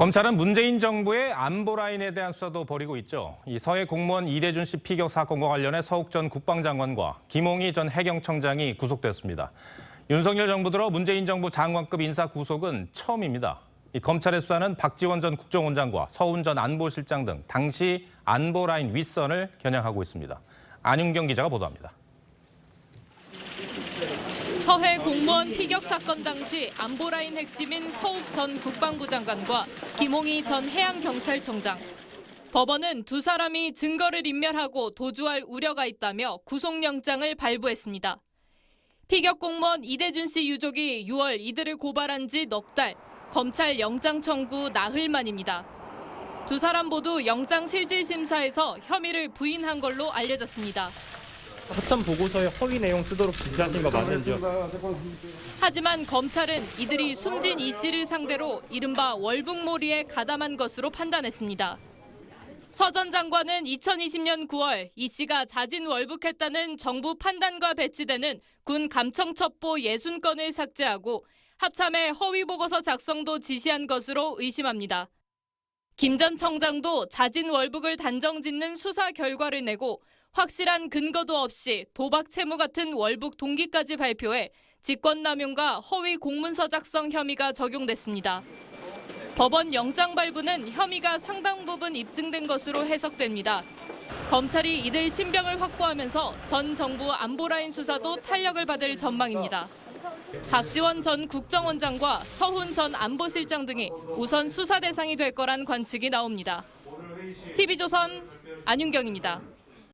검찰은 문재인 정부의 안보 라인에 대한 수사도 벌이고 있죠. 이 서해 공무원 이대준 씨 피격 사건과 관련해 서욱 전 국방장관과 김홍희 전 해경청장이 구속됐습니다. 윤석열 정부 들어 문재인 정부 장관급 인사 구속은 처음입니다. 이 검찰의 수사는 박지원 전 국정원장과 서훈 전 안보실장 등 당시 안보 라인 윗선을 겨냥하고 있습니다. 안윤경 기자가 보도합니다. 서해 공무원 피격 사건 당시 안보라인 핵심인 서욱 전 국방부 장관과 김홍희 전 해양경찰청장. 법원은 두 사람이 증거를 인멸하고 도주할 우려가 있다며 구속영장을 발부했습니다. 피격 공무원 이대준 씨 유족이 6월 이들을 고발한 지 넉 달, 검찰 영장 청구 나흘 만입니다. 두 사람 모두 영장 실질 심사에서 혐의를 부인한 걸로 알려졌습니다. 합참 보고서에 허위 내용 쓰도록 지시하신 거 맞는지요? 하지만 검찰은 이들이 숨진 이 씨를 상대로 이른바 월북몰이에 가담한 것으로 판단했습니다. 서 전 장관은 2020년 9월 이 씨가 자진 월북했다는 정부 판단과 배치되는 군 감청 첩보 60건을 삭제하고 합참에 허위 보고서 작성도 지시한 것으로 의심합니다. 김 전 청장도 자진 월북을 단정짓는 수사 결과를 내고 확실한 근거도 없이 도박 채무 같은 월북 동기까지 발표해 직권남용과 허위 공문서 작성 혐의가 적용됐습니다. 법원 영장 발부는 혐의가 상당 부분 입증된 것으로 해석됩니다. 검찰이 이들 신병을 확보하면서 전 정부 안보라인 수사도 탄력을 받을 전망입니다. 박지원 전 국정원장과 서훈 전 안보실장 등이 우선 수사 대상이 될 거란 관측이 나옵니다. TV조선 안윤경입니다.